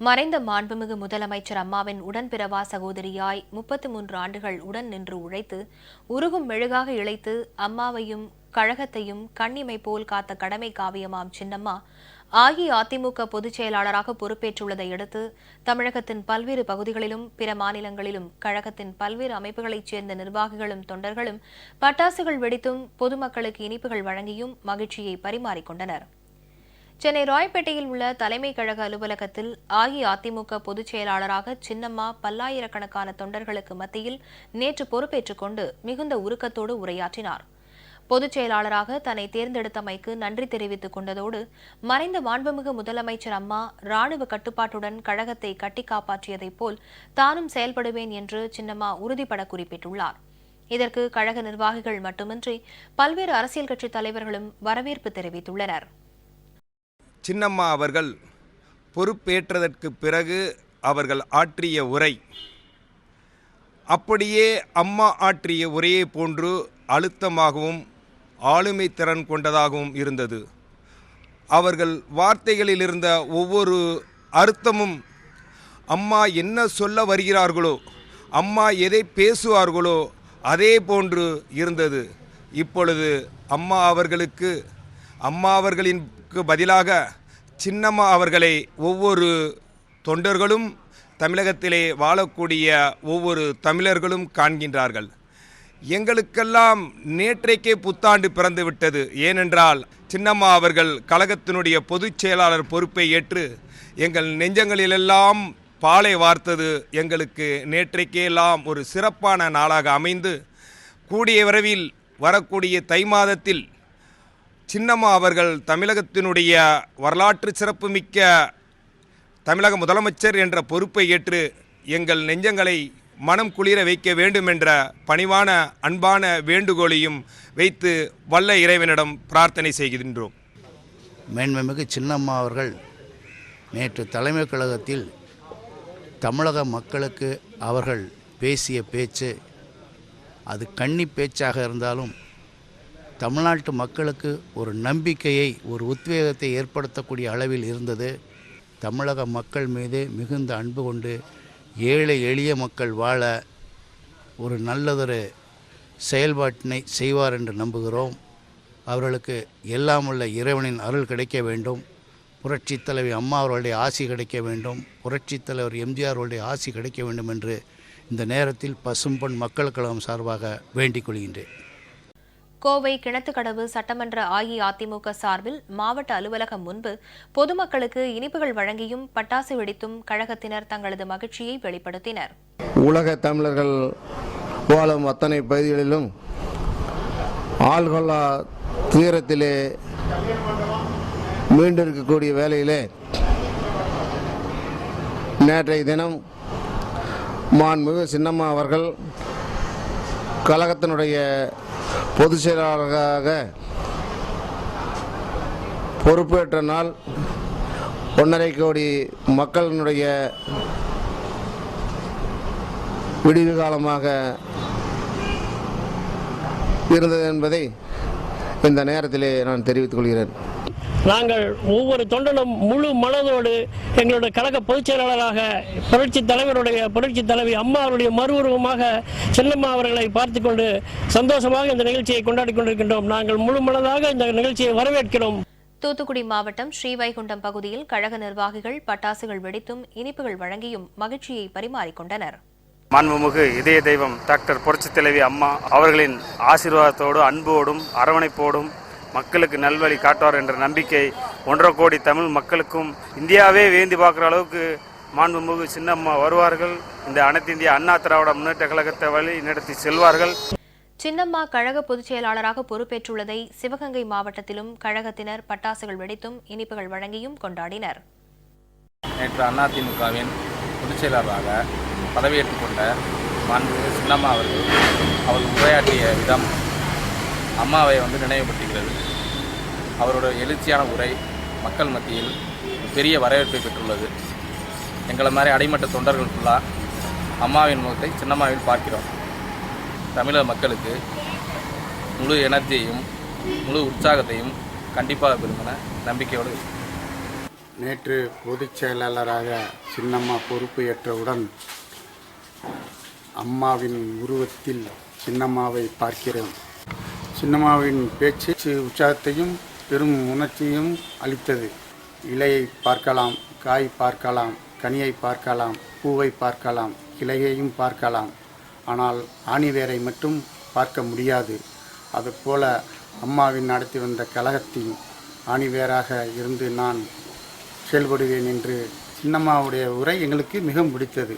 மறைந்த மாண்புமிகு முதலமைச்சர் அம்மாவின் உடன்பிறவா சகோதரியாய் முப்பத்தி மூன்று ஆண்டுகள் உடன் நின்று உழைத்து உருகும் மெழுகாக இழைத்து அம்மாவையும் கழகத்தையும் கண்ணிமை போல் காத்த கடமை காவியமாம் சின்னம்மா. அஇஅதிமுக பொதுச் செயலாளராக பொறுப்பேற்றுள்ளதை அடுத்து தமிழகத்தின் பல்வேறு பகுதிகளிலும் பிற மாநிலங்களிலும் கழகத்தின் பல்வேறு அமைப்புகளைச் சேர்ந்த நிர்வாகிகளும் தொண்டர்களும் பட்டாசுகள் வெடித்தும் பொதுமக்களுக்கு இனிப்புகள் வழங்கியும் மகிழ்ச்சியை பரிமாறிக்கொண்டனர் சென்னை ராயப்பேட்டையில் உள்ள தலைமை கழக அலுவலகத்தில் அஇஅதிமுக பொதுச் செயலாளராக சின்னம்மா பல்லாயிரக்கணக்கான தொண்டர்களுக்கு மத்தியில் நேற்று பொறுப்பேற்றுக் கொண்டு மிகுந்த உருக்கத்தோடு உரையாற்றினார். பொதுச் செயலாளராக தன்னை தேர்ந்தெடுத்தமைக்கு நன்றி தெரிவித்துக் கொண்டதோடு மறைந்த மாண்புமிகு முதலமைச்சர் அம்மா ராணுவ கட்டுப்பாட்டுடன் கழகத்தை கட்டி காப்பாற்றியதைப் போல் தானும் செயல்படுவேன் என்று சின்னம்மா உறுதிபட குறிப்பிட்டுள்ளார். இதற்கு கழக நிர்வாகிகள் மட்டுமின்றி பல்வேறு அரசியல் கட்சித் தலைவர்களும் வரவேற்பு தெரிவித்துள்ளனர். சின்னம்மா அவர்கள் பொறுப்பேற்றதற்கு பிறகு அவர்கள் ஆற்றிய உரை. அப்படியே அம்மா ஆற்றிய உரையை போன்று அழுத்தமாகவும் ஆளுமை திறன் கொண்டதாகவும் இருந்தது. அவர்கள் வார்த்தைகளில் இருந்த ஒவ்வொரு அர்த்தமும் அம்மா என்ன சொல்ல வருகிறார்களோ அம்மா எதை பேசுவார்களோ அதே போன்று இருந்தது. இப்பொழுது அம்மா அவர்களுக்கு அம்மா அவர்களின் பதிலாக சின்னம்மா அவர்களை ஒவ்வொரு தொண்டர்களும் தமிழகத்திலே வாழக்கூடிய ஒவ்வொரு தமிழர்களும் காண்கின்றார்கள். எங்களுக்கெல்லாம் நேற்றைக்கே புத்தாண்டு பிறந்து விட்டது. ஏனென்றால் சின்னம்மா அவர்கள் கழகத்தினுடைய பொதுச் செயலாளர் பொறுப்பை ஏற்று எங்கள் நெஞ்சங்களிலெல்லாம் பாலை வார்த்தது. எங்களுக்கு நேற்றைக்கே எல்லாம் ஒரு சிறப்பான நாளாக அமைந்து கூடிய விரைவில் வரக்கூடிய தை மாதத்தில் சின்னம்மா அவர்கள் தமிழகத்தினுடைய வரலாற்று சிறப்புமிக்க தமிழக முதலமைச்சர் என்ற பொறுப்பை ஏற்று எங்கள் நெஞ்சங்களை மனம் குளிர வைக்க வேண்டும் என்ற பணிவான அன்பான வேண்டுகோளையும் வைத்து வல்ல இறைவனிடம் பிரார்த்தனை செய்கின்றோம். மேன்மைமிகு சின்னம்மா அவர்கள் நேற்று தலைமை கழகத்தில் தமிழக மக்களுக்கு அவர்கள் பேசிய பேச்சு அது கன்னி பேச்சாக இருந்தாலும் தமிழ்நாட்டு மக்களுக்கு ஒரு நம்பிக்கையை ஒரு உத்வேகத்தை ஏற்படுத்தக்கூடிய அளவில் இருந்தது. தமிழக மக்கள் மீது மிகுந்த அன்பு கொண்டு ஏழை எளிய மக்கள் வாழ ஒரு நல்லதொரு செயல்பாட்டினை செய்வார் என்று நம்புகிறோம். அவர்களுக்கு எல்லாம் உள்ள இறைவனின் அருள் கிடைக்க வேண்டும். புரட்சி தலைவி அம்மா அவர்களுடைய ஆசி கிடைக்க வேண்டும். புரட்சி தலைவர் எம்ஜிஆர் அவருடைய ஆசி கிடைக்க வேண்டும் என்று இந்த நேரத்தில் பசும்பொன் மக்கள் கழகம் சார்பாக வேண்டிக் கொள்கின்றேன். கோவை கிணத்துக்கடவு சட்டமன்ற அஇஅதிமுக சார்பில் மாவட்ட அலுவலகம் முன்பு பொதுமக்களுக்கு இனிப்புகள் வழங்கியும் பட்டாசு வெடித்தும் கழகத்தினர் தங்களது மகிழ்ச்சியை வெளிப்படுத்தினர். உலக தமிழர்கள் வாழும் அத்தனை பகுதிகளிலும் ஆள்கொள்ளா துயரத்திலே மீண்டிருக்கக்கூடிய வேலையிலே நேற்றைய தினம் மாண்புமிகு சின்னம்மா அவர்கள் கழகத்தினுடைய பொதுச் செயலாளராக பொறுப்பேற்ற நாள் ஒன்றரை கோடி மக்களினுடைய விடிவு காலமாக இருந்தது என்பதை இந்த நேரத்திலே நான் தெரிவித்துக் கொள்கிறேன். நாங்கள் ஒவ்வொரு தொண்டனும் முழு மனதோடு எங்களுடைய கழக பொதுச் செயலாளராக புரட்சி தலைவருடைய புரட்சி தலைவி அம்மா அவருடைய மறுஉருவமாக செல்லம்மா அவர்களை பார்த்து கொண்டு சந்தோஷமாக இந்த நிகழ்ச்சியை கொண்டாடி கொண்டிருக்கின்றோம். நாங்கள் முழு மனதாக இந்த நிகழ்ச்சியை வரவேற்கிறோம். தூத்துக்குடி மாவட்டம் ஸ்ரீவைகுண்டம் பகுதியில் கழக நிர்வாகிகள் பட்டாசுகள் வெடித்தும் இனிப்புகள் வழங்கியும் மகிழ்ச்சியை பரிமாறிக்கொண்டனர் மாண்புமிகு இதய தெய்வம் டாக்டர் புரட்சித் தலைவி அம்மா அவர்களின் ஆசீர்வாதத்தோடு அன்போடும் அரவணைப்போடும் மக்களுக்கு நல்வழி காட்டுவார் என்ற நம்பிக்கை ஒன்றரை கோடி தமிழ் மக்களுக்கும் இந்தியாவே வேந்தி பார்க்குற அளவுக்கு மாண்புமிகு சின்னம்மா வருவார்கள். இந்த அனைத்து இந்திய அண்ணா திராவிட முன்னேற்ற கழகத்தை வழி நடத்தி செல்வார்கள். சின்னம்மா கழக பொதுச் செயலாளராக பொறுப்பேற்றுள்ளதை சிவகங்கை மாவட்டத்திலும் கழகத்தினர் பட்டாசுகள் வெடித்தும் இனிப்புகள் வழங்கியும் கொண்டாடினர். நேற்று அதிமுகவின் பொதுச் செயலாளராக பதவியேற்றுக் கொண்ட மாண்புமிகு சின்னம்மா அவர்கள் அவர்கள் உரையாற்றிய விதம் அம்மாவை வந்து நினைவுபடுத்துகிறது. அவரோட எழுச்சியான உரை மக்கள் மத்தியில் பெரிய வரவேற்பை பெற்றுள்ளது. எங்களை மாதிரி அடிமட்ட தொண்டர்கள் ஃபுல்லாக அம்மாவின் முகத்தை சின்னம்மாவில் பார்க்கிறோம். தமிழக மக்களுக்கு முழு எனர்ஜியையும் முழு உற்சாகத்தையும் கண்டிப்பாக விரும்பின நம்பிக்கையோடு நேற்று பொதுச் செயலாளராக சின்னம்மா பொறுப்பு ஏற்றவுடன் அம்மாவின் உருவத்தில் சின்னம்மாவை பார்க்கிறேன். சின்னம்மாவின் பேச்சு உற்சாகத்தையும் பெரும் உணர்ச்சியும் அளித்தது. இலையை பார்க்கலாம் காய் பார்க்கலாம் கனியை பார்க்கலாம் பூவை பார்க்கலாம் கிளையையும் பார்க்கலாம். ஆனால் ஆணிவேரை மட்டும் பார்க்க முடியாது. அதுபோல அம்மாவின் நடத்தி வந்த கழகத்தின் ஆணிவேராக இருந்து நான் செயல்படுவேன் என்று சின்னம்மாவுடைய உரை எங்களுக்கு மிகவும் பிடித்தது.